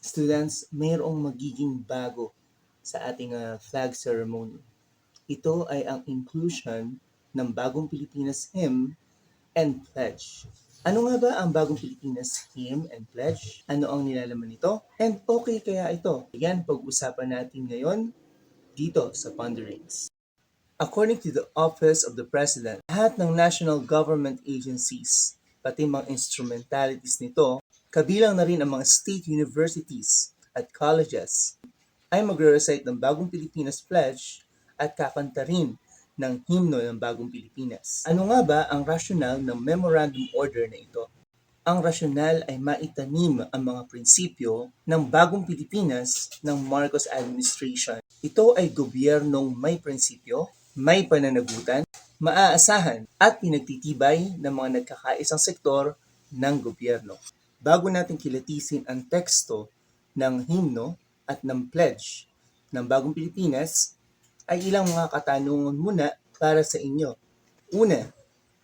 Students, mayroong magiging bago sa ating ah, flag ceremony. Ito ay ang inclusion ng Bagong Pilipinas Hymn and Pledge. Ano nga ba ang Bagong Pilipinas Hymn and Pledge? Ano ang nilalaman nito? And okay kaya ito? Yan pag-usapan natin ngayon dito sa Ponderings. According to the Office of the President, lahat ng national government agencies, pati mga instrumentalities nito, kabilang na rin ang mga state universities at colleges, ay magre-recite ng Bagong Pilipinas Pledge at kakanta rin ng himno ng Bagong Pilipinas. Ano nga ba ang rationale ng Memorandum Order na ito? Ang rasyonal ay maitanim ang mga prinsipyo ng Bagong Pilipinas ng Marcos Administration. Ito ay gobyernong may prinsipyo, may pananagutan, maaasahan at pinagtitibay ng mga nagkakaisang sektor ng gobyerno. Bago natin kilatisin ang teksto ng himno at ng pledge ng Bagong Pilipinas, ay ilang mga katanungan muna para sa inyo. Una,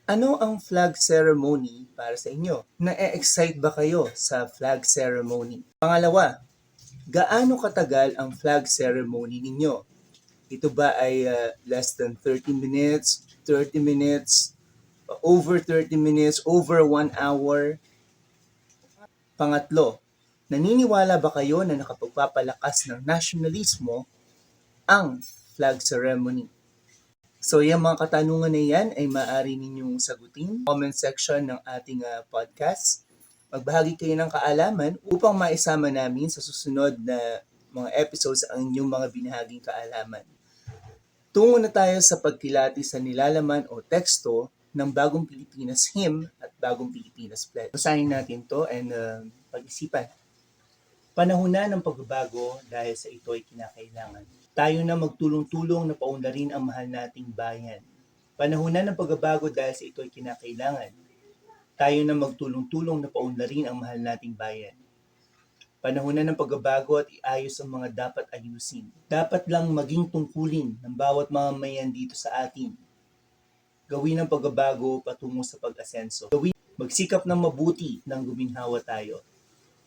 ano ang flag ceremony para sa inyo? Na-excite ba kayo sa flag ceremony? Pangalawa, gaano katagal ang flag ceremony ninyo? Ito ba ay uh, less than 30 minutes, 30 minutes, over 30 minutes, over 1 hour? Pangatlo, naniniwala ba kayo na nakapagpapalakas ng nasyonalismo ang flag ceremony? So, yung mga katanungan na yan ay maaari ninyong sagutin comment section ng ating ah, podcast. Magbahagi kayo ng kaalaman upang maisama namin sa susunod na mga episodes ang inyong mga binahaging kaalaman. Tungo na tayo sa pagkilati sa nilalaman o teksto ng Bagong Pilipinas Hymn Bagong Pilipinas Pledge. Basahin natin to and uh, pag-isipan. Panahon na ng pagbabago dahil sa ito ay kinakailangan. Tayo na magtulong-tulong na paunlarin ang mahal nating bayan. Panahon na ng pagbabago dahil sa ito ay kinakailangan. Tayo na magtulong-tulong na paunlarin ang mahal nating bayan. Panahon na ng pagbabago at iayos ang mga dapat ayusin. Dapat lang maging tungkulin ng bawat mamamayan dito sa atin. Gawin ang pagbabago patungo sa pag-asenso. Gawin, magsikap ng mabuti nang guminhawa tayo.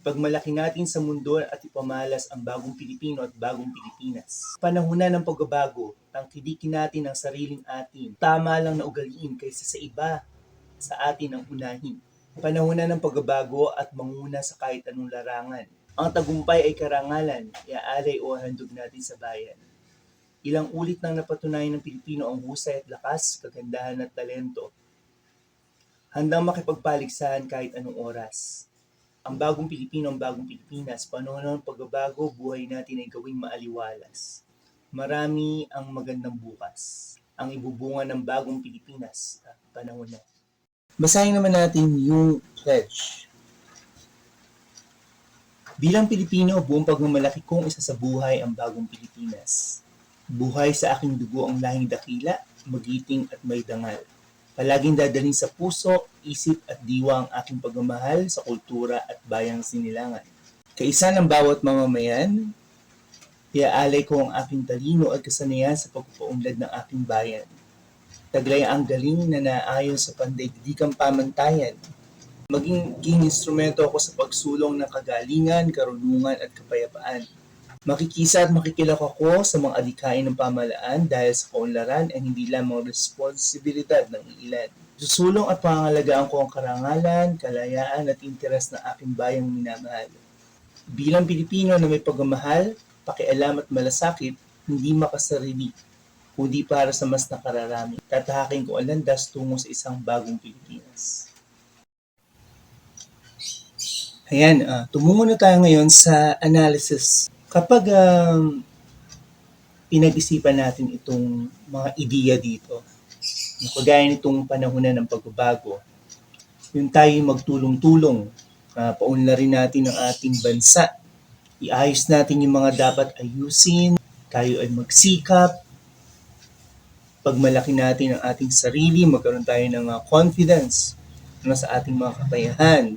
Pagmalaki natin sa mundo at ipamalas ang bagong Pilipino at bagong Pilipinas. Panahon na ng pagbabago, tangkilikin natin ang sariling atin. Tama lang na ugaliin kaysa sa iba sa atin ang unahin. Panahon na ng pagbabago at manguna sa kahit anong larangan. Ang tagumpay ay karangalan, iaalay o handog natin sa bayan. Ilang ulit nang napatunayan ng Pilipino ang husay at lakas, kagandahan at talento. Handang makipagpaligsahan kahit anong oras. Ang bagong Pilipino, ang bagong Pilipinas, panahon ng pagbabago, buhay natin ay gawing maaliwalas. Marami ang magandang bukas. Ang ibubunga ng bagong Pilipinas, ah, panahon na. Basahin naman natin yung pledge. Bilang Pilipino, buong pagmamalaki kong isa sa buhay ang bagong Pilipinas. Buhay sa aking dugo ang lahing dakila, magiting at may dangal. Palaging dadalhin sa puso, isip at diwa ang aking pagmamahal sa kultura at bayang sinilangan. Kaisa ng bawat mamamayan, iaalay ko ang aking talino at kasanayan sa pagpapaunlad ng aking bayan. Taglay ang galing na naayon sa pandaigdigang pamantayan. Maging king instrumento ako sa pagsulong ng kagalingan, karunungan at kapayapaan. Makikisa at makikilak ako sa mga adikain ng pamalaan dahil sa kaunlaran ay hindi lamang responsibilidad ng ilan. Susulong at pangangalagaan ko ang karangalan, kalayaan at interes ng aking bayang minamahal. Bilang Pilipino na may pagmamahal, pakialam at malasakit, hindi makasarili, kundi para sa mas nakararami. Tatahakin ko ang landas tungo sa isang bagong Pilipinas. Ayan, ah, tumungo na tayo ngayon sa analysis. Kapag um, pinag-isipan natin itong mga ideya dito, kagaya nitong panahon na ng pagbabago, yung tayo magtulong-tulong, uh, paunlarin natin ang ating bansa, iayos natin yung mga dapat ayusin, tayo ay magsikap, pagmalaki natin ang ating sarili, magkaroon tayo ng uh, confidence na sa ating mga kakayahan,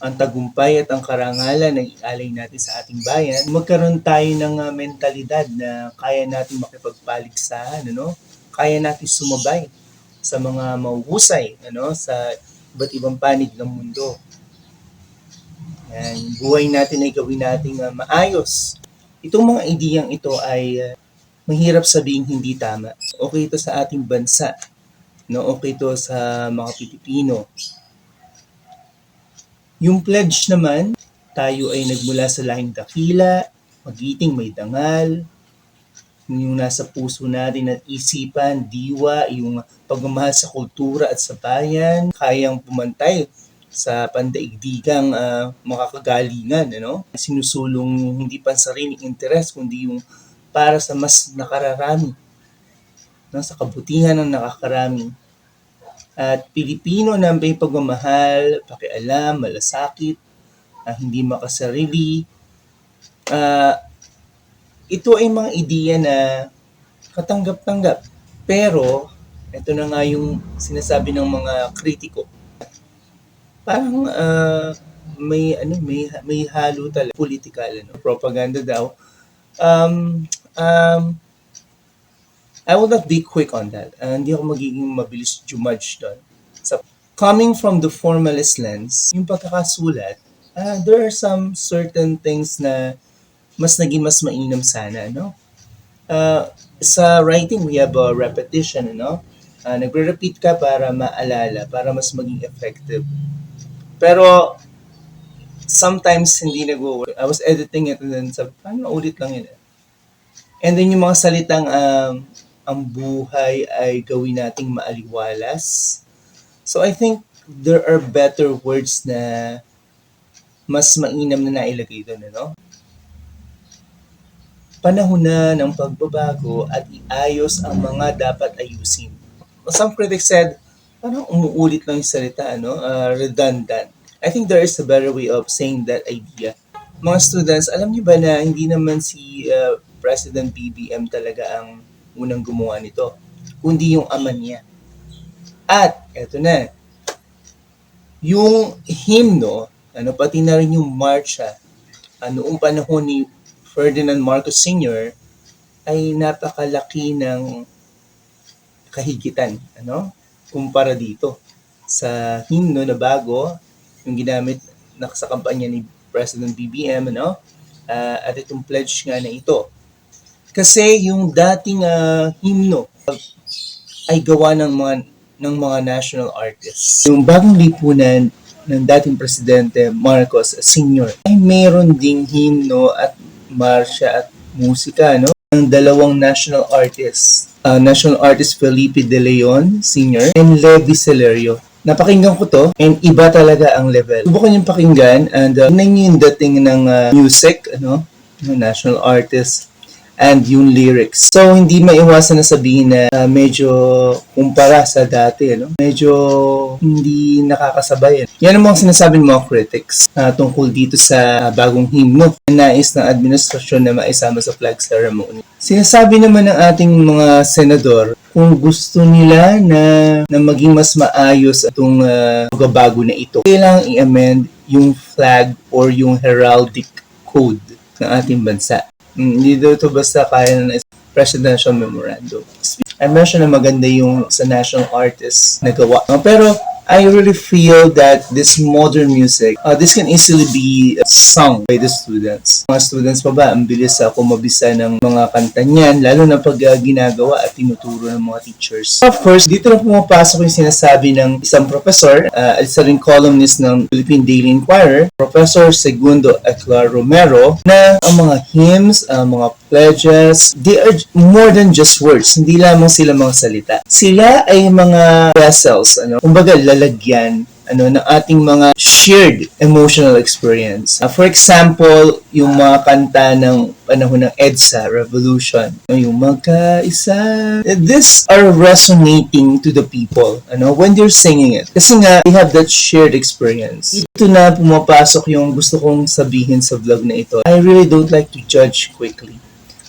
ang tagumpay at ang karangalan na ialay natin sa ating bayan, magkaroon tayo ng uh, mentalidad na kaya natin makipagpaligsahan, ano? kaya natin sumabay sa mga mahuhusay ano? sa iba't ibang panig ng mundo. Yan, buhay natin ay gawin natin uh, maayos. Itong mga ideyang ito ay uh, mahirap sabihin hindi tama. Okay ito sa ating bansa. No, okay ito sa mga Pilipino. Yung pledge naman, tayo ay nagmula sa lahing dakila, magiting may dangal, yung nasa puso natin at isipan, diwa, yung pagmamahal sa kultura at sa bayan, kayang pumantay sa pandaigdigang uh, makakagalingan, ano? Sinusulong hindi pa sariling interes, kundi yung para sa mas nakararami, no? sa kabutihan ng nakakarami. At Pilipino na may pagmamahal, pakialam, malasakit, uh, hindi makasarili. Uh, ito ay mga ideya na katanggap-tanggap. Pero, ito na nga yung sinasabi ng mga kritiko. Parang uh, may ano may may halo talaga political ano propaganda daw um um I will not be quick on that. Uh, hindi ako magiging mabilis judge doon. So, coming from the formalist lens, yung pagkakasulat, uh, there are some certain things na mas naging mas mainam sana, no? Uh, sa writing, we have a repetition, no? Uh, nagre-repeat ka para maalala, para mas maging effective. Pero, sometimes hindi nag-work. I was editing it and then sabi, paano ulit lang yun? eh?" And then yung mga salitang um, ang buhay ay gawin nating maaliwalas. So I think there are better words na mas mainam na nailagay doon, ano? Panahon na ng pagbabago at iayos ang mga dapat ayusin. Some critics said, parang umuulit lang yung salita, ano? Uh, redundant. I think there is a better way of saying that idea. Mga students, alam niyo ba na hindi naman si uh, President BBM talaga ang unang gumawa nito, kundi yung ama niya. At, eto na, yung hymno, ano, pati na rin yung marcha, ano, noong panahon ni Ferdinand Marcos Sr., ay napakalaki ng kahigitan, ano, kumpara dito sa hymno na bago, yung ginamit na sa kampanya ni President BBM, ano, uh, at itong pledge nga na ito. Kasi yung dating uh, hymno ay gawa ng mga ng mga national artists. Yung bagong lipunan ng dating presidente Marcos Sr. ay mayroon ding himno at marsya at musika no ng dalawang national artists. Uh, national artist Felipe De Leon Sr. and Levi Celerio. Napakinggan ko to and iba talaga ang level. Subukan yung pakinggan and uh, yung dating ng uh, music, ano, ng national artist and yung lyrics. So, hindi maiwasan na sabihin na uh, medyo kumpara sa dati, ano? medyo hindi nakakasabay. Ano? Yan ang mga sinasabi ng mga critics uh, tungkol dito sa bagong himno na nais ng administrasyon na maisama sa flag ceremony. Sinasabi naman ng ating mga senador kung gusto nila na, na maging mas maayos itong uh, pagbabago na ito, kailangang i-amend yung flag or yung heraldic code ng ating bansa. Mm, hindi daw ito basta kaya na presidential memorandum. I mentioned na maganda yung sa national artist na gawa. Pero I really feel that this modern music, uh, this can easily be sung by the students. Mga students pa ba, ang bilis uh, kumabisa ng mga kanta niyan, lalo na pag uh, ginagawa at tinuturo ng mga teachers. Of course, dito na pumapasok yung sinasabi ng isang professor, uh, isa rin columnist ng Philippine Daily Inquirer, Professor Segundo Eclar Romero, na ang mga hymns, ang mga pledges, they are more than just words. Hindi lamang sila mga salita. Sila ay mga vessels, ano, kumbaga lalagyan ano ng ating mga shared emotional experience. Uh, for example, yung mga kanta ng panahon ng EDSA Revolution, yung magkaisa. This are resonating to the people, ano, when they're singing it. Kasi nga, they have that shared experience. Ito na pumapasok yung gusto kong sabihin sa vlog na ito. I really don't like to judge quickly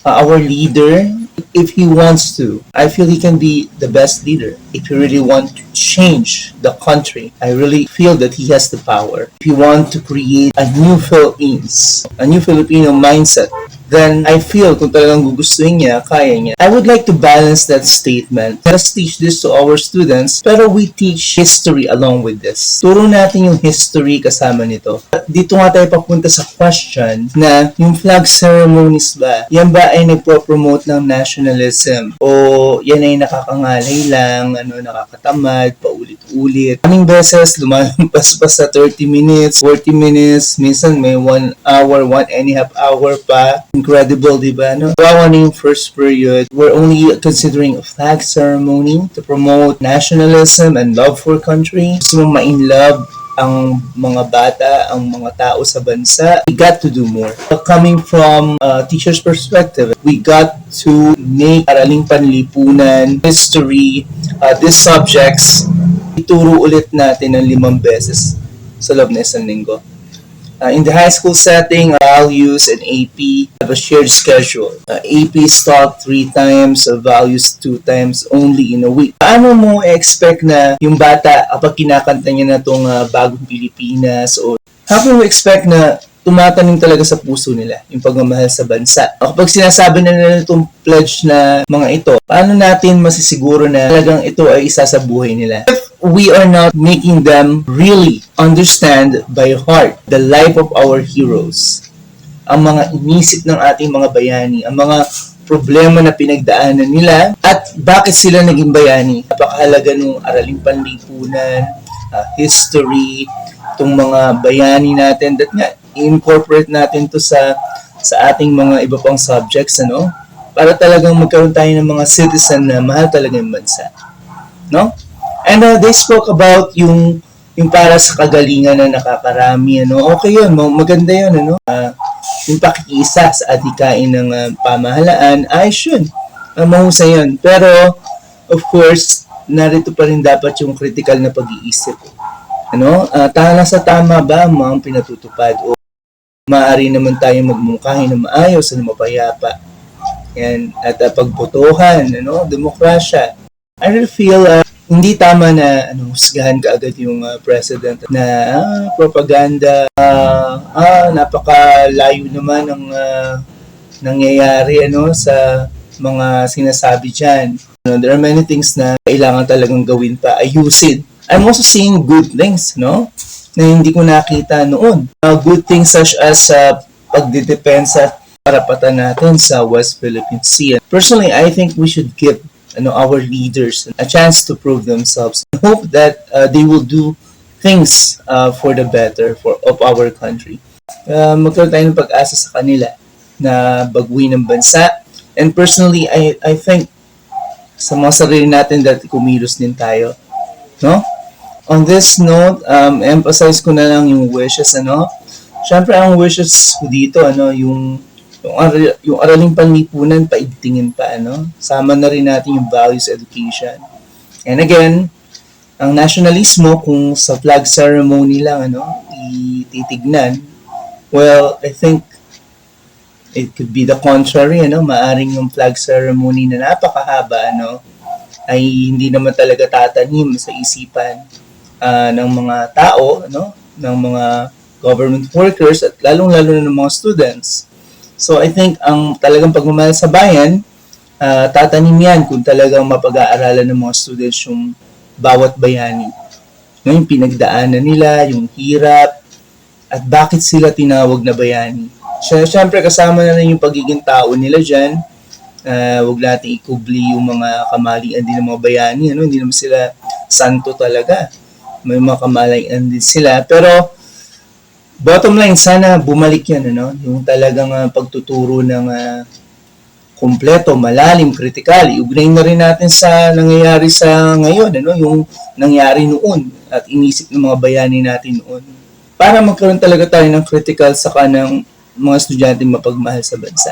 uh, our leader if he wants to. I feel he can be the best leader. If he really wants to change the country, I really feel that he has the power. If you want to create a new Philippines, a new Filipino mindset, then I feel kung talagang gugustuhin niya, kaya niya. I would like to balance that statement. Let teach this to our students, pero we teach history along with this. Turo natin yung history kasama nito. Dito nga tayo papunta sa question na yung flag ceremonies ba, yan ba ay nagpo-promote ng nationalism? O yan ay nakakangalay lang, ano, nakakatamad, paulit-ulit. Kaming beses, lumalampas pa sa 30 minutes, 40 minutes, minsan may 1 hour, 1 and a half hour pa. Incredible, di ba? No? Kawawa na yung first period. We're only considering a flag ceremony to promote nationalism and love for country. Gusto mong ma-in love ang mga bata, ang mga tao sa bansa, we got to do more. Coming from a teacher's perspective, we got to make araling panlipunan, history, uh, these subjects, ituro ulit natin ng limang beses sa loob ng isang linggo. Uh, in the high school setting, values and AP have a shared schedule. Uh, AP is taught three times, uh, values two times only in a week. Paano mo expect na yung bata, kapag kinakanta niya na itong uh, bagong Pilipinas, o how can we expect na tumatanim talaga sa puso nila yung pagmamahal sa bansa. O Kapag sinasabi na nila itong pledge na mga ito, paano natin masisiguro na talagang ito ay isa sa buhay nila? If we are not making them really understand by heart the life of our heroes, ang mga inisip ng ating mga bayani, ang mga problema na pinagdaanan nila at bakit sila naging bayani. Napakahalaga nung araling panlipunan, uh, history, itong mga bayani natin that nga incorporate natin to sa sa ating mga iba pang subjects ano? Para talagang magkaroon tayo ng mga citizen na mahal talaga yung bansa. No? And uh, they spoke about yung yung para sa kagalingan na nakakarami ano? Okay yun ma- maganda yun ano? Ah, yung pakikiisa sa adhikain ng uh, pamahalaan ayos yun uh, mahusay yun. Pero of course narito pa rin dapat yung critical na pag-iisip ano, uh, tala sa tama ba ang pinatutupad o maaari naman tayo magmungkahi na maayos na mapayapa. Yan, at uh, pagbotohan, ano, demokrasya. I really feel uh, hindi tama na ano, husgahan kaagad yung uh, president na ah, propaganda, ah, ah, napakalayo naman ng uh, nangyayari ano sa mga sinasabi diyan. You know, there are many things na kailangan talagang gawin pa, ayusin. I'm also seeing good things, no? Na hindi ko nakita noon. Uh, good things such as uh, pagdidepensa karapatan natin sa West Philippine Sea. Personally, I think we should give ano, our leaders a chance to prove themselves. I hope that uh, they will do things uh, for the better for of our country. Uh, magkaroon tayo ng pag-asa sa kanila na baguhin ng bansa. And personally, I, I think sa mga sarili natin that kumilos din tayo. No? On this note, um, emphasize ko na lang yung wishes, ano? Siyempre, ang wishes ko dito, ano, yung yung, aral, yung araling panlipunan, paigtingin pa, ano? Sama na rin natin yung values education. And again, ang nationalismo, kung sa flag ceremony lang, ano, ititignan, well, I think it could be the contrary, ano, maaring yung flag ceremony na napakahaba, ano, ay hindi naman talaga tatanim sa isipan ah, ng mga tao, ano, ng mga government workers at lalong-lalo na ng mga students. So I think ang talagang pagmamahal sa bayan, ah, tatanim yan kung talagang mapag-aaralan ng mga students yung bawat bayani. No, yung pinagdaanan nila, yung hirap, at bakit sila tinawag na bayani. Siyempre kasama na rin yung pagiging tao nila dyan. Uh, wag natin ikubli yung mga kamalian din ng mga bayani. Ano? Hindi naman sila santo talaga. May mga kamalian din sila. Pero bottom line, sana bumalik yan. Ano? Yung talagang ah, pagtuturo ng ah, kumpleto, malalim, kritikal. Iugnay na rin natin sa nangyayari sa ngayon. Ano? Yung nangyari noon at inisip ng mga bayani natin noon. Para magkaroon talaga tayo ng critical sa kanang mga estudyante mapagmahal sa bansa.